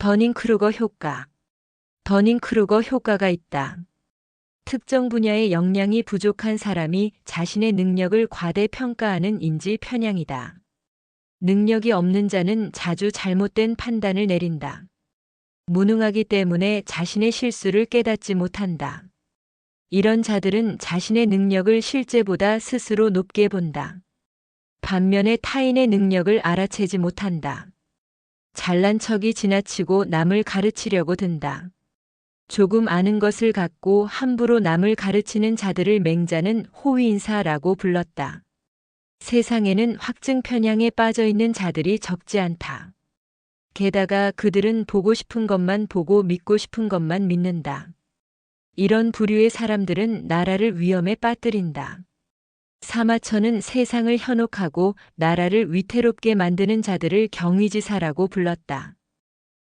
더닝크루거 효과. 더닝크루거 효과가 있다. 특정 분야의 역량이 부족한 사람이 자신의 능력을 과대평가하는 인지 편향이다. 능력이 없는 자는 자주 잘못된 판단을 내린다. 무능하기 때문에 자신의 실수를 깨닫지 못한다. 이런 자들은 자신의 능력을 실제보다 스스로 높게 본다. 반면에 타인의 능력을 알아채지 못한다. 잘난 척이 지나치고 남을 가르치려고 든다. 조금 아는 것을 갖고 함부로 남을 가르치는 자들을 맹자는 호위인사라고 불렀다. 세상에는 확증 편향에 빠져 있는 자들이 적지 않다. 게다가 그들은 보고 싶은 것만 보고 믿고 싶은 것만 믿는다. 이런 부류의 사람들은 나라를 위험에 빠뜨린다. 사마천은 세상을 현혹하고 나라를 위태롭게 만드는 자들을 경위지사라고 불렀다.